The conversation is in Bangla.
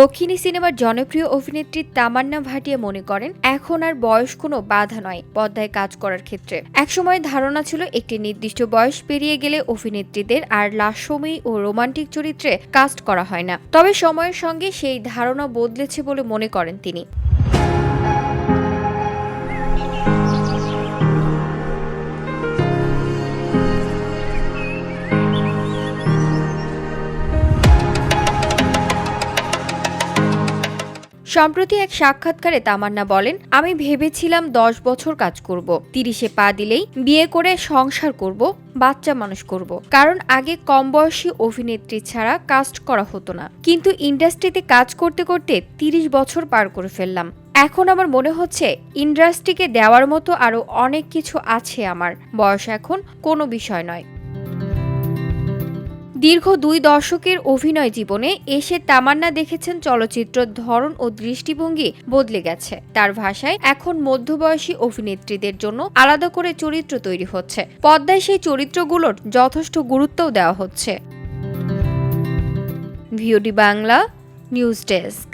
দক্ষিণী সিনেমার জনপ্রিয় অভিনেত্রী তামান্না ভাটিয়া মনে করেন, এখন আর বয়স কোনো বাধা নয় পদ্মায় কাজ করার ক্ষেত্রে। একসময় ধারণা ছিল একটি নির্দিষ্ট বয়স পেরিয়ে গেলে অভিনেত্রীদের আর লাস্যময়ী ও রোমান্টিক চরিত্রে কাস্ট করা হয় না। তবে সময়ের সঙ্গে সেই ধারণা বদলেছে বলে মনে করেন তিনি। সম্প্রতি এক সাক্ষাৎকারে তামান্না বলেন, আমি ভেবেছিলাম দশ বছর কাজ করব। তিরিশে পা দিলেই বিয়ে করে সংসার করব, বাচ্চা মানুষ করব। কারণ আগে কম বয়সী অভিনেত্রী ছাড়া কাস্ট করা হতো না। কিন্তু ইন্ডাস্ট্রিতে কাজ করতে করতে তিরিশ বছর পার করে ফেললাম। এখন আমার মনে হচ্ছে, ইন্ডাস্ট্রিকে দেওয়ার মতো আরও অনেক কিছু আছে আমার। বয়স এখন কোনো বিষয় নয়। দীর্ঘ দুই দশকের অভিনয় জীবনে এসে তামান্না দেখেছেন চলচ্চিত্র ধরন ও দৃষ্টিভঙ্গি বদলে গেছে। তার ভাষায় এখন মধ্যবয়সী অভিনেত্রীদের জন্য আলাদা করে চরিত্র তৈরি হচ্ছে। পদ্মায় সেই চরিত্রগুলোর যথেষ্ট গুরুত্বও দেওয়া হচ্ছে। VOD Bangla, news desk.